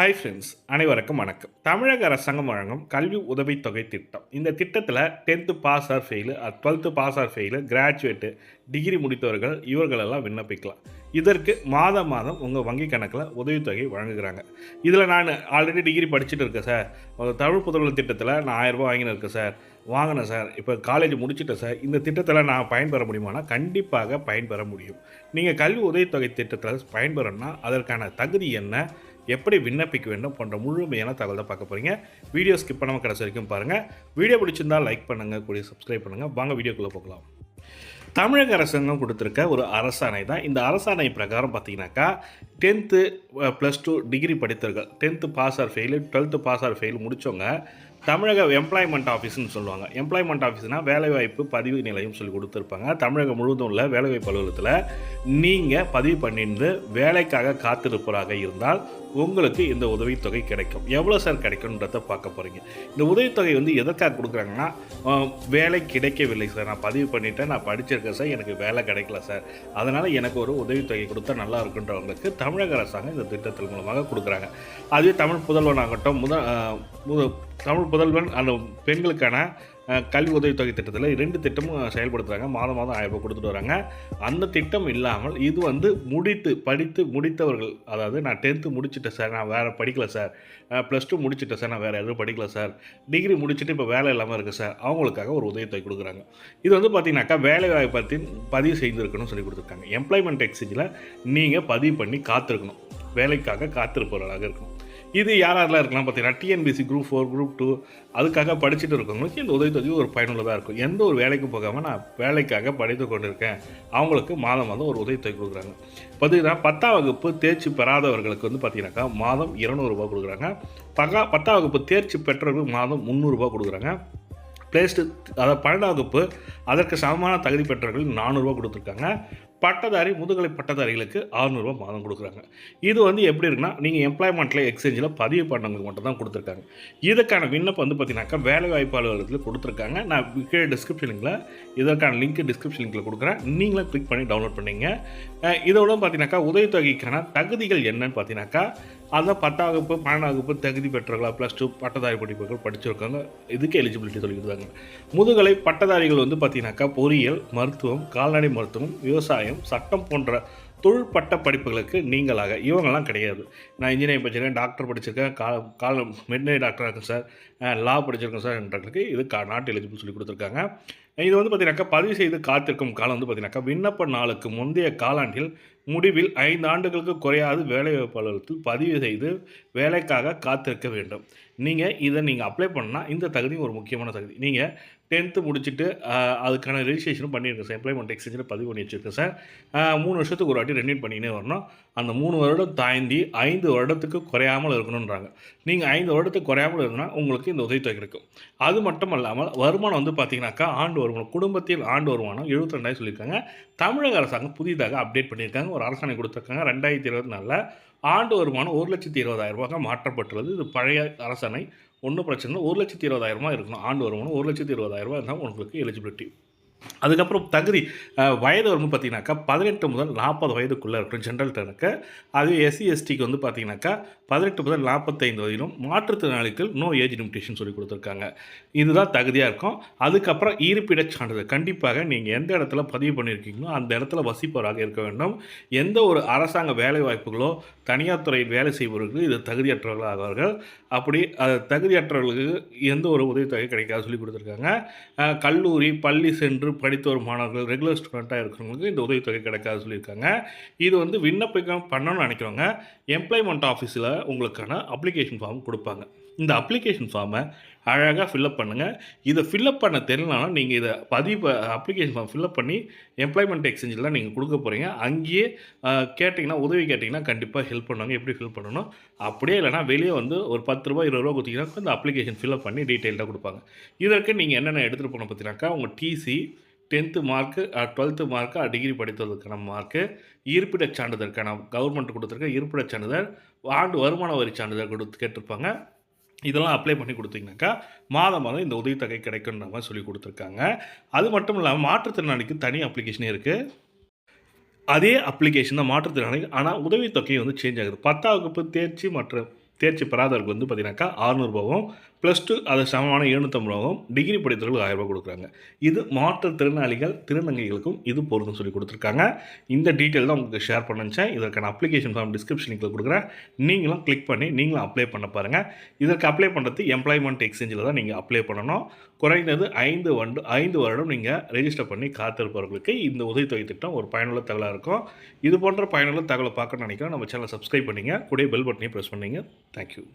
Hi friends அனைவருக்கும் வணக்கம். தமிழக அரசாங்கம் வழங்கும் கல்வி உதவித்தொகை திட்டம். இந்த திட்டத்தில் tenth pass or fail twelfth pass or fail graduate degree முடித்தவர்கள் இவர்களெல்லாம் விண்ணப்பிக்கலாம். இதற்கு மாதம் மாதம் உங்கள் வங்கி கணக்கில் உதவித்தொகை வழங்குகிறாங்க. இதில் நான் ஆல்ரெடி டிகிரி படிச்சுட்டு இருக்கேன் சார் ஒரு தமிழ் புதல்வர் திட்டத்தில் நான் ஆயிரரூபா ரூபாய் இருக்கேன் சார் வாங்கினேன் சார் இப்போ காலேஜ் முடிச்சுட்டேன் சார் இந்த திட்டத்தில் நான் பயன்பெற முடியுமானா கண்டிப்பாக பயன்பெற முடியும். நீங்கள் கல்வி உதவித்தொகை திட்டத்தில் பயன்பெறணும்னா அதற்கான தகுதி என்ன? எப்படி விண்ணப்பிக்க வேண்டும் போன்ற முழுமையான தகவலை பார்க்க போகிறீங்க வீடியோ ஸ்கிப் பண்ணாமல் கடைசி வரைக்கும் பாருங்கள் வீடியோ பிடிச்சிருந்தால் லைக் பண்ணுங்கள் கூடிய சப்ஸ்கிரைப் பண்ணுங்கள் வாங்க வீடியோக்குள்ளே போகலாம். தமிழக அரசாங்கம் கொடுத்துருக்க ஒரு அரசாணை தான். இந்த அரசாணை பிரகாரம் பார்த்தீங்கன்னாக்கா டென்த்து ப்ளஸ் டூ டிகிரி படித்தவர்கள் tenth pass or fail twelfth pass or fail முடித்தவங்க தமிழக எம்ப்ளாய்மெண்ட் ஆஃபீஸ்னு சொல்லுவாங்க. எம்ப்ளாய்மெண்ட் ஆஃபீஸ்னால் வேலைவாய்ப்பு பதிவு நிலையம் சொல்லி கொடுத்துருப்பாங்க. தமிழகம் முழுவதும் உள்ள வேலைவாய்ப்பு அலுவலகத்தில் நீங்கள் பதிவு பண்ணியிருந்து வேலைக்காக காத்திருப்பவராக இருந்தால் உங்களுக்கு இந்த உதவித்தொகை கிடைக்கும். எவ்வளோ சார் கிடைக்கும்ன்றத பார்க்க போகிறீங்க இந்த உதவித்தொகை வந்து எதற்காக கொடுக்குறாங்கன்னா வேலை கிடைக்கவில்லை சார். நான் பதிவு பண்ணிட்டேன் நான் படிச்சிருக்கேன் சார். எனக்கு வேலை கிடைக்கல சார். அதனால் எனக்கு ஒரு உதவித்தொகை கொடுத்தா நல்லா இருக்குன்றவங்களுக்கு தமிழக அரசாங்கம் இந்த திட்டத்தின் மூலமாக கொடுக்குறாங்க. அதுவே தமிழ் புதல்வன் ஆகட்டும் முத தமிழ் புதல்வன் அந்த பெண்களுக்கான கல்வி உதவித்தொகை திட்டத்தில் ரெண்டு திட்டமும் செயல்படுத்துகிறாங்க மாதம் மாதம் ஆயிரம் ரூபாய் கொடுத்துட்டு வராங்க. அந்த திட்டம் இல்லாமல் இது வந்து முடித்து படித்து முடித்தவர்கள் அதாவது நான் டென்த்து முடிச்சுட்டேன் சார் நான் வேறு படிக்கல சார் ப்ளஸ் டூ முடிச்சுட்டேன் சார் நான் வேறு எதுவும் படிக்கல சார் டிகிரி முடிச்சுட்டு இப்போ வேலை இல்லாமல் இருக்குது சார் அவங்களுக்காக ஒரு உதவித்தொகை கொடுக்குறாங்க. இது வந்து பார்த்தீங்கன்னாக்கா வேலை வாய்ப்பத்தின் பதிவு செய்திருக்கணும்னு சொல்லி கொடுத்துருக்காங்க. எம்ப்ளாய்மெண்ட் எக்ஸேஞ்சில் நீங்கள் பதிவு பண்ணி காத்திருக்கணும். வேலைக்காக காத்திருப்பவர்களாக இருக்கணும். இது யார் யாரெல்லாம் இருக்கலாம் பார்த்தீங்கன்னா TNPSC group four group two அதுக்காக படிச்சுட்டு இருக்கவங்களுக்கு இந்த உதவித்தொகை ஒரு பயனுள்ளதாக இருக்கும். எந்த ஒரு வேலைக்கும் போகாமல் நான் வேலைக்காக படித்து கொண்டிருக்கேன். அவங்களுக்கு மாதம் மாதம் ஒரு உதவித்தொகை கொடுக்குறாங்க. பார்த்தீங்கன்னா பத்தாம் வகுப்பு தேர்ச்சி பெறாதவர்களுக்கு வந்து பார்த்தீங்கன்னாக்கா மாதம் இரநூறுபா கொடுக்குறாங்க. பகா பத்தாம் வகுப்பு தேர்ச்சி பெற்றவர்களுக்கு மாதம் முந்நூறுரூபா கொடுக்குறாங்க. பிளேஸ்டு அதாவது பன்னெண்டாம் வகுப்பு அதற்கு சமமான தகுதி பெற்றவர்கள் நானூறுரூவா கொடுத்துருக்காங்க. பட்டதாரி முதுகலை பட்டதாரிகளுக்கு அறுநூறுவா மாதம் கொடுக்குறாங்க. இது வந்து எப்படி இருக்குன்னா நீங்கள் எம்ப்ளாய்மெண்ட்டில் எக்ஸ்சேஞ்சில் பதிவு பண்ணவங்களுக்கு மட்டும் தான் கொடுத்துருக்காங்க. இதுக்கான விண்ணப்பம் வந்து பார்த்தீங்கன்னாக்கா வேலைவாய்ப்பு அலுவலகத்தில் கொடுத்துருக்காங்க. நான் கீழே டிஸ்கிரிப்ஷன் இதற்கான லிங்க் டிஸ்கிரிப்ஷன் லிங்கில் கொடுக்குறேன். நீங்களும் கிளிக் பண்ணி டவுன்லோட் பண்ணிங்க. இதோட பார்த்தீங்கன்னாக்கா உதவித்தொகைக்கான தகுதிகள் என்னன்னு பார்த்தீங்கன்னாக்கா அதான் பத்தாம் வகுப்பு பன்னெண்டாம் வகுப்பு தகுதி பெற்றவர்களா ப்ளஸ் டூ பட்டதாரி படிப்புகள் படிச்சிருக்காங்க. இதுக்கு எலிஜிபிலிட்டி சொல்லி முதுகலை பட்டதாரிகள் வந்து பார்த்தீங்கன்னாக்கா பொறியியல் மருத்துவம் கால்நடை மருத்துவம் விவசாயம் சட்டம் போன்ற தொழிற்பட்ட படிப்புகளுக்கு நீங்களாக. இவங்கெல்லாம் கிடையாது. நான் இன்ஜினியரிங் படிச்சிருக்கேன் டாக்டர் படிச்சிருக்கேன் கா கால் மெட்னரி டாக்டராக இருக்கேன் சார் லா படிச்சிருக்கேன் சார் என்றவர்களுக்கு இது கா நாட் எலிஜிபிள் சொல்லி கொடுத்துருக்காங்க. இது வந்து பார்த்தீங்கன்னாக்கா பதிவு செய்து காத்திருக்கும் காலம் வந்து பார்த்தீங்கன்னாக்கா விண்ணப்ப நாளுக்கு முந்தைய காலாண்டில் முடிவில் ஐந்து ஆண்டுகளுக்கு குறையாது வேலை அலுவலகத்தில் பதிவு செய்து வேலைக்காக காத்திருக்க வேண்டும். நீங்கள் இதை நீங்கள் அப்ளை பண்ணால் இந்த தகுதி ஒரு முக்கியமான தகுதி. நீங்கள் டென்த்து முடிச்சுட்டு அதுக்கான ரெஜிஸ்ட்ரேஷனும் பண்ணியிருக்கேன் சார் எம்ப்ளாய்மெண்ட் எக்ஸ்சேஞ்சில் பதிவு பண்ணி வச்சுருக்கேன் சார் மூணு வருஷத்துக்கு ஒரு வாட்டி ரெனியூட் பண்ணினே வரணும். அந்த மூணு வருடம் தாண்டி ஐந்து வருடத்துக்கு குறையாமல் இருக்கணுன்றாங்க நீங்கள் ஐந்து வருடத்துக்கு குறையாமல் இருந்தால் உங்களுக்கு இந்த உதவித்தொகை இருக்கும் அது மட்டும் இல்லாமல் வருமானம் வந்து பார்த்தீங்கன்னாக்கா ஆண்டு வருமானம் குடும்பத்தில் ஆண்டு வருமானம் எழுபத்திரெண்டாயிரம் சொல்லியிருக்காங்க. தமிழக அரசாங்கம் புதிதாக அப்டேட் பண்ணியிருக்காங்க. ஒரு அரசாணை கொடுத்துருக்காங்க. ரெண்டாயிரத்தி இருபத்தி நாலில் ஆண்டு வருமானம் ஒரு லட்சத்தி இருபதாயிரம் ரூபாய்க்கு மாற்றப்பட்டுள்ளது. இது பழைய அரசாணை. ஒன்றும் பிரச்சனை ஒரு லட்சத்தி இருபதாயிரமா இருக்கணும். ஆண்டு வருமானம் ஒரு லட்சத்தி இருபதாயிரரூபா இருந்தால் உங்களுக்கு எலிஜிபிலிட்டி அதுக்கப்புறம் தகுதி வயது வரும்போது பார்த்தீங்கன்னாக்கா பதினெட்டு முதல் நாற்பது வயதுக்குள்ளே இருக்கும் ஜென்ரல் டனுக்கு அது எஸ்சி எஸ்டிக்கு வந்து பார்த்தீங்கன்னாக்கா பதினெட்டு முதல் நாற்பத்தைந்து வயதிலும் மாற்றுத்திறனாளிகள் நோ ஏஜ் லிமிடேஷன் சொல்லி கொடுத்துருக்காங்க. இதுதான் தகுதியாக இருக்கும். அதுக்கப்புறம் இருப்பிடச் சான்றிதழ். கண்டிப்பாக நீங்கள் எந்த இடத்துல பதிவு பண்ணியிருக்கீங்களோ அந்த இடத்துல வசிப்பவராக இருக்க வேண்டும். எந்த ஒரு அரசாங்க வேலை வாய்ப்புகளோ தனியார் துறையில் வேலை செய்பவர்களுக்கு இது தகுதியற்றவர்கள் ஆவார்கள் அப்படி அது தகுதியற்றவர்களுக்கு எந்த ஒரு உதவித்தொகை கிடைக்காது சொல்லி கொடுத்துருக்காங்க. கல்லூரி பள்ளி சென்று படித்த ஒரு மாணவர்கள் ரெகுலர் ஸ்டூடெண்ட்டாக இருக்கிறவங்களுக்கு இந்த உதவித்தொகை கிடைக்காது சொல்லியிருக்காங்க. இது வந்து விண்ணப்பிக்கம் பண்ணணும்னு நினைக்கிறவங்க எம்ப்ளாய்மெண்ட் ஆஃபீஸில் உங்களுக்கான அப்ளிகேஷன் ஃபார்ம் கொடுப்பாங்க. இந்த அப்ளிகேஷன் ஃபார்மை அழகாக ஃபில்அப் பண்ணுங்கள் இதை ஃபில்லப் பண்ண தெரியலனாலும் நீங்கள் இதை பதிவு அப்ளிகேஷன் ஃபார்ம் ஃபில்லப் பண்ணி எம்ப்ளாய்மெண்ட் எக்ஸ்சேஞ்சில் நீங்கள் கொடுக்க போகிறீங்க அங்கேயே கேட்டிங்கன்னா உதவி கேட்டிங்கன்னா கண்டிப்பாக ஹெல்ப் பண்ணுவாங்க. எப்படி ஃபில் பண்ணணும்? அப்படியே இல்லைனா வெளியே வந்து ஒரு பத்து ரூபா இருபது ரூபா கொடுத்தீங்கன்னா இந்த அப்ளிகேஷன் ஃபில்அப் பண்ணி டீட்டெயில்டாக கொடுப்பாங்க. இதற்கு நீங்கள் என்னென்ன எடுத்துகிட்டு போகணும் பார்த்தீங்கன்னாக்கா உங்கள் TC tenth mark twelfth uh, mark degree uh, படித்ததுக்கான மார்க்கு இருப்பிடச் சான்றிதழ்கான கவர்மெண்ட் கொடுத்துருக்க இருப்பிடச் சான்றிதழ் ஆண்டு வருமான வரி சான்றிதழ் கொடுத்து கேட்டிருப்பாங்க. இதெல்லாம் அப்ளை பண்ணி கொடுத்தீங்கன்னாக்கா மாதம் மாதம் இந்த உதவித்தொகை கிடைக்குன்ற மாதிரி சொல்லி கொடுத்துருக்காங்க. அது மட்டும் இல்லாமல் மாற்றுத்திறனாளிக்கு தனி அப்ளிகேஷனே இருக்குது அதே அப்ளிகேஷன் தான் மாற்றுத்திறனாளி ஆனால் உதவித்தொகை வந்து சேஞ்ச் ஆகுது. பத்தாம் வகுப்பு தேர்ச்சி மற்றும் தேர்ச்சி பெறாதவருக்கு வந்து பார்த்தீங்கன்னாக்கா அறுநூறுபாவும் ப்ளஸ் டூ அது சமமான எழுநூற்றம்பது ரூபாவும் டிகிரி படித்தவர்களுக்கு ஆயிரம் ரூபாய் கொடுக்குறாங்க. இது மாற்றுத்திறனாளிகள் திருநங்கைகளுக்கும் இது பொருந்தும் சொல்லி கொடுத்துருக்காங்க. இந்த டீட்டெயில் தான் உங்களுக்கு ஷேர் பண்ணிச்சேன் இதற்கான அப்ளிகேஷன் ஃபார்ம் டிஸ்கிரிப்ஷனில் கொடுக்குறேன். நீங்களும் கிளிக் பண்ணி நீங்களும் அப்ளை பண்ண பாருங்கள் இதற்கு அப்ளை பண்ணுறது எம்ப்ளாய்மெண்ட் எக்ஸ்சேஞ்சில் தான் நீங்கள் அப்ளை பண்ணணும். குறைந்தது ஐந்து வண்டு ஐந்து வருடம் நீங்கள் ரெஜிஸ்டர் பண்ணி காத்திருப்பவர்களுக்கு இந்த உதவித்தொகை திட்டம் ஒரு பயனுள்ள தகவலாக இருக்கும். இது போன்ற பயனுள்ள தகவலை பார்க்கணும்னு நினைக்கிறேன். நம்ம சேனலை சப்ஸ்கிரைப் பண்ணிங்க. கூட பெல் பட்டனையும் ப்ரெஸ் பண்ணிங்க. Thank you.